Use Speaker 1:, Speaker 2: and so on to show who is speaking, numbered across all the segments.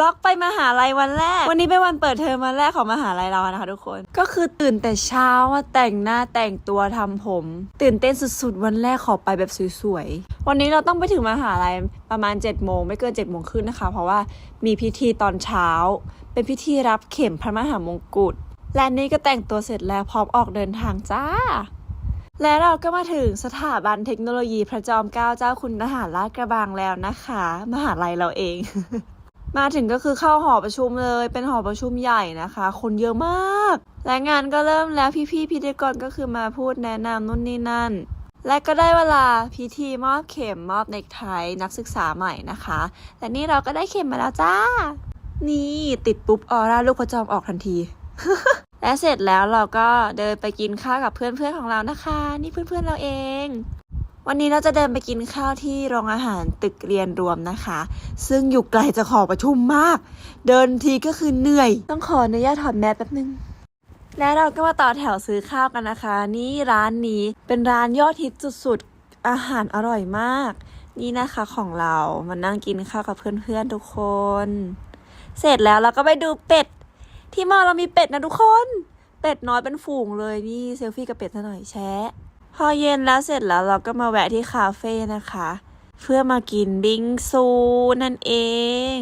Speaker 1: ล็อกไปมหาลัยวันแรก วันนี้เป็นวันเปิดเทอมวันแรกของมหาลัยเรานะคะทุกคน ก็คือตื่นแต่เช้ามาแต่งหน้าแต่งตัวทำผม ตื่นเต้นสุดๆ วันแรกขอไปแบบสวยๆ วันนี้เราต้องไปถึงมหาลัยประมาณ7จ็ดโมงไม่เกิน7จ็ดโมงครึ่งนะคะ เพราะว่ามีพิธีตอนเช้า เป็นพิธีรับเข็มพระมหามงกุฎ และนี่ก็แต่งตัวเสร็จแล้วพร้อมออกเดินทางจ้าและเราก็มาถึงสถาบันเทคโนโลยีพระจอมเกล้าเจ้าคุณทหารลาดกระบังแล้วนะคะ มหาลัยเราเอง มาถึงก็คือเข้าหอประชุมเลย เป็นหอประชุมใหญ่นะคะ คนเยอะมาก และงานก็เริ่มแล้วพี่ๆพิธีกรก็คือมาพูดแนะนำนู่นนี่นั่น และก็ได้เวลาพิธีมอบเข็มมอบเนกไทนักศึกษาใหม่นะคะ และนี่เราก็ได้เข็มมาแล้วจ้า นี่ติดปุ๊บออร่าลูกพระจอมออกทันทีและเสร็จแล้วเราก็เดินไปกินข้าวกับเพื่อนๆของเรานะคะ นี่เพื่อนๆเราเอง วันนี้เราจะเดินไปกินข้าวที่โรงอาหารตึกเรียนรวมนะคะ ซึ่งอยู่ไกลจากหอประชุมมาก เดินทีก็คือเหนื่อย ต้องขออนุญาตถอดแมสแป๊บนึง และเราก็มาต่อแถวซื้อข้าวกันนะคะ นี่ร้านนี้เป็นร้านยอดฮิตสุดๆ อาหารอร่อยมาก นี่นะคะของเรามานั่งกินข้าวกับเพื่อนๆทุกคน เสร็จแล้วเราก็ไปดูเป็ด ที่มอเรามีเป็ดนะทุกคน เป็ดน้อยเป็นฝูงเลยนี่เซลฟี่กับเป็ดซะหน่อยแชะ พอเย็นแล้วเสร็จแล้วเราก็มาแวะที่คาเฟ่นะคะ เพื่อมากินบิงซูนั่นเอง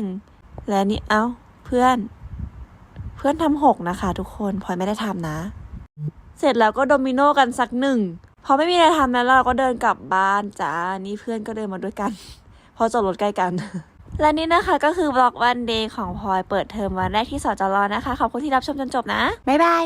Speaker 1: และนี่เอ้าเพื่อน เพื่อนทำหกนะคะ ทุกคนพลอยไม่ได้ทำนะ เสร็จแล้วก็โดมิโนกันสักหนึ่งพอไม่มีอะไรทำแล้วเราก็เดินกลับบ้านจ้านี่เพื่อนก็เดินมาด้วยกันเพอจอดรถใกล้กัน และนี่นะคะก็คือบล็อกวันเดย์ของพลอยเปิดเทอมวันแรกที่สจรนะคะ ขอบคุณที่รับชมจนจบนะ บ๊ายบาย